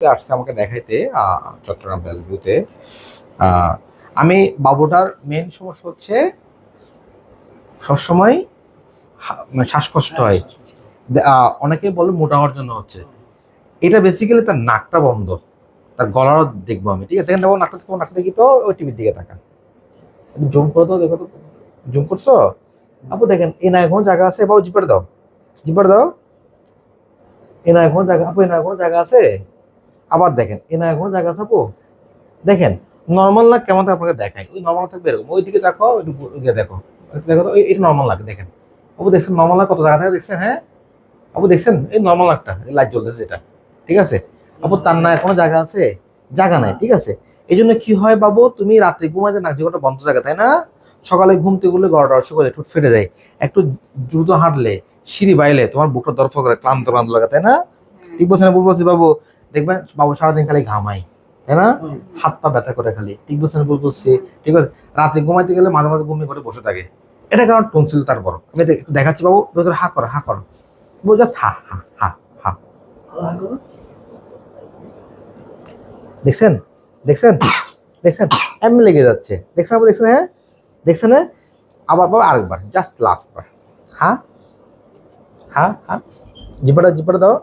আসছে আমাকে দেখাইতে চট্টগ্রাম ভ্যালভিউতে আহ, আমি বাবুটার মেন সমস্যা হচ্ছে সবসময় মানে শ্বাসকষ্ট হয়। অনেকে বলে মোটা হওয়ার জন্য হচ্ছে। এটা বেসিক্যালি তার নাকটা বন্ধ। তার গলারও দেখব আমি ঠিক আছে? দেখেন দেখো নাকটা দেখো নাকটা দেখি তো ওই টিভির দিকে তাকান। জুম করে তো দেখো তো। জুম করছ? আপু দেখেন এ না এখন জায়গা আছে? বাবু জিপার দাও। জিপার দাও। এ না এখন জায়গা আপু এ না এখন জায়গা আছে? আবার দেখেন এ না এখন জায়গা আছে আপু? দেখেন নর্মাল লাগ কেমন থাকে আপনাকে দেখাই? ওই নর্মাল থাকবে এরকম। ওই দিকে দেখো একটু ওইদিকে দেখো। দেখো তো এটা নর্মাল লাগ দেখেন। আপু দেখছেন নর্মাল লাগ কত জায়গা থাকে দেখছেন হ্যাঁ? আপু দেখছেন? এই নর্মাল লাগটা লাইট জ্বলতেছে এটা। ঠিক আছে? আপু তার না এখনও জায়গা আছে? জায়গা নাই ঠিক আছে? এই জন্য কি হয় বাবু তুমি রাতে ঘুমাতে নাক যেটা বন্ধ জায়গা তাই না? সকালে ঘুমতে গেলে গড়টা অসুখ হয়ে ঠোঁট ফেটে যায়। একটু দ্রুত হাঁটলে সিঁড়ি বাইলে তোমার বুকটা দরফ করে ক্লান্ত ক্লান্ত লাগা তাই না? ঠিক বলছে না বলছি বাবু? দেখবেন বাবু সারাদিন খালি ঘামাই তাই না? হাত পা ব্যথা করে খালি। ঠিক বলছে না বল বলছি? ঠিক আছে রাতে ঘুমাইতে গেলে মাঝে মাঝে ঘুমিয়ে করে বসে থাকে। এটা কারণ টনসিল তার বড়? আমি দেখাচ্ছি বাবু ভেতরে হা করো হা করো। বল জাস্ট হা হা হা হা। দেখছেন? দেখছেন? দেখছেন? এমনি লেগে যাচ্ছে। দেখছেন আপু দেখছেন হ্যাঁ? দেখছেন হ্যাঁ? আবার বাবা আরেকবার জাস্ট লাস্ট বার। হ্যাঁ হ্যাঁ হ্যাঁ জিপাটা জিপাটা দাও।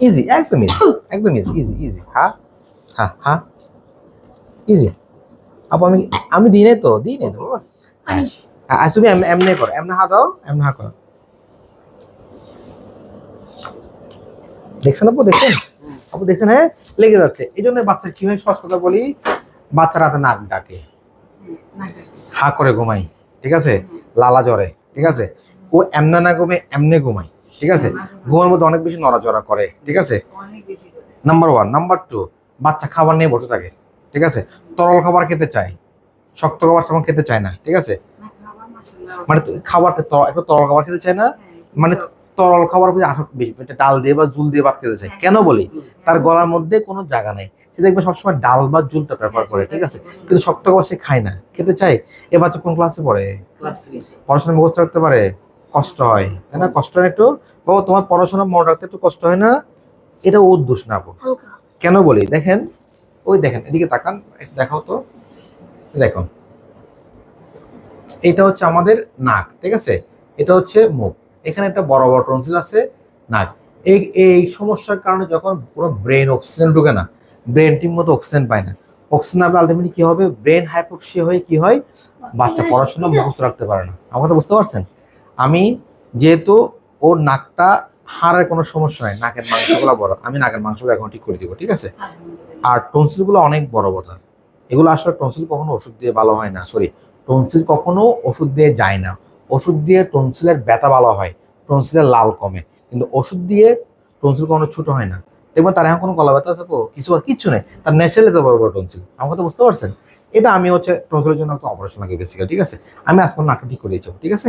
ইজি একদম ইজি একদম ইজি ইজি ইজি হা হা হ্যাঁ ইজি আপু আমি আমি দিই নাই তো দিই নাই তো বাবা। হ্যাঁ আর তুমি এম- এমনি করো এমনি হা দাও এমনি হা করো। দেখছেন আপু দেখছেন? আপু দেখছেন হ্যাঁ? লেগে যাচ্ছে। এই জন্য বাচ্চার কি হয় সস কথা বলি বাচ্চা রাতে নাক ডাকে। হা করে ঘুমাই ঠিক আছে? লালা জ্বরে ঠিক আছে? ও এমনা না ঘুমে এমনে ঘুমাই ঠিক আছে? ঘুমের মধ্যে অনেক বেশি নড়াচড়া করে ঠিক আছে? নাম্বার ওয়ান নাম্বার টু বাচ্চা খাবার নিয়ে বসে থাকে ঠিক আছে? তরল খাবার খেতে চায় শক্ত খাবার তেমন খেতে চায় না ঠিক আছে? মানে তো খাবারটা তরল- একটু তরল খাবার খেতে চায় না? মানে তরল খাবার প্রতি আসক্ত বেশি ডাল দিয়ে বা জুল দিয়ে ভাত খেতে চায় কেন বলি? তার গলার মধ্যে কোনো জায়গা নেই। সে দেখবে সবসময় ডাল বা জুলটা প্রেফার করে ঠিক আছে? কিন্তু শক্ত খাবার সে খায় না খেতে চায়। এ বাচ্চা কোন ক্লাসে পড়ে? ক্লাস 3 পড়াশোনা মুখস্থ রাখতে পারে? কষ্ট হয় তাই না? কষ্ট হয় একটু বাবা তোমার পড়াশোনা মনে রাখতে একটু কষ্ট হয় না? এটা ওর দোষ না আপু কেন বলি? দেখেন ওই দেখেন এদিকে তাকান দেখাও তো। দেখুন এটা হচ্ছে আমাদের নাক ঠিক আছে? এটা হচ্ছে মুখ। এখানে একটা বড় বড় টনসিল আছে নাক। এই এই সমস্যার কারণে যখন পুরো ব্রেন অক্সিজেন ঢুকে না ব্রেন ঠিক মতো অক্সিজেন পায় না। অক্সিজেন না আলটিমেটলি কি হবে? ব্রেন হাইপোক্সিয়া হয়ে কি হয়? বাচ্চা পড়াশোনা মুখস্থ রাখতে পারে না। আমার কথা বুঝতে পারছেন? আমি যেহেতু ওর নাকটা হাড়ের কোনো সমস্যা নাই, নাকের মাংসগুলো বড়। আমি নাকের মাংসগুলো এখন ঠিক করে দিব, ঠিক আছে? আর টনসিলগুলো অনেক বড় বড় এগুলো আসলে টনসিল কখনো ওষুধ দিয়ে ভালো হয় না সরি টনসিল কখনো ওষুধ দিয়ে যায় না। ওষুধ দিয়ে টনসিলের ব্যথা ভালো হয় টনসিলের লাল কমে। কিন্তু ওষুধ দিয়ে টনসিল কখনো ছোট হয় না। দেখবেন তার এখন কোনো গলা ব্যথা আছে? কিছু কিচ্ছু নেই। তার ন্যাচারালি তো বড় বড় টনসিল আমার কথা বুঝতে পারছেন? এটা আমি হচ্ছে টনসিলের জন্য একটা অপারেশন লাগে বেসিক্যালি ঠিক আছে? আমি আজকে নাটক ঠিক করে দিয়েছি ঠিক আছে?